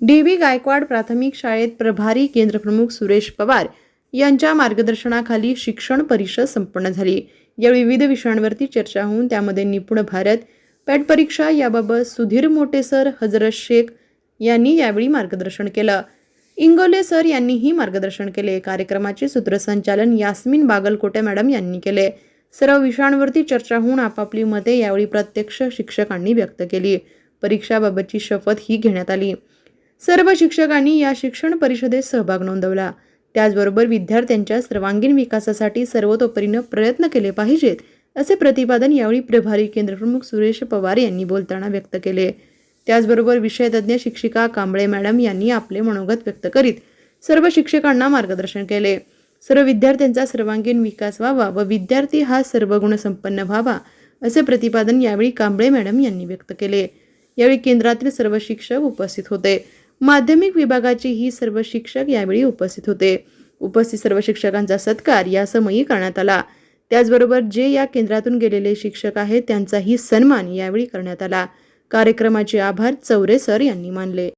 D V Gaikwad प्राथमिक शाळेत प्रभारी केंद्रप्रमुख सुरेश पवार यांच्या मार्गदर्शनाखाली शिक्षण परिषद संपन्न झाली. यावेळी विविध विषयांवरती चर्चा होऊन त्यामध्ये निपुण भारत पॅट परीक्षा याबाबत सुधीर मोटे सर हजरत शेख यांनी यावेळी मार्गदर्शन केलं. इंगोले सर यांनीही मार्गदर्शन केले. कार्यक्रमाचे सूत्रसंचालन यास्मिन बागलकोटे मॅडम यांनी केले. सर्व विषयांवरती चर्चा होऊन आपापली मते यावेळी प्रत्यक्ष शिक्षकांनी व्यक्त केली. परीक्षाबाबतची शपथ ही घेण्यात आली. सर्व शिक्षकांनी या शिक्षण परिषदेत सहभाग नोंदवला. त्याचबरोबर विद्यार्थ्यांच्या सर्वांगीण विकासासाठी सर्वतोपरीनं प्रयत्न केले पाहिजेत असे प्रतिपादन यावेळी प्रभारी केंद्रप्रमुख सुरेश पवार यांनी बोलताना व्यक्त केले. त्याचबरोबर विषयतज्ञ शिक्षिका कांबळे मॅडम यांनी आपले मनोगत व्यक्त करीत सर्व शिक्षकांना मार्गदर्शन केले. सर्व विद्यार्थ्यांचा सर्वांगीण विकास व्हावा व विद्यार्थी हा सर्व गुणसंपन्न व्हावा असे प्रतिपादन यावेळी कांबळे मॅडम यांनी व्यक्त केले. यावेळी केंद्रातील सर्व शिक्षक उपस्थित होते. माध्यमिक विभागाचे ही सर्व शिक्षक यावेळी उपस्थित होते. उपस्थित सर्व शिक्षकांचा सत्कार या समयी करण्यात आला. त्याचबरोबर जे या केंद्रातून गेलेले शिक्षक आहेत त्यांचाही सन्मान यावेळी करण्यात आला. कार्यक्रमाचे आभार चौरे सर यांनी मानले.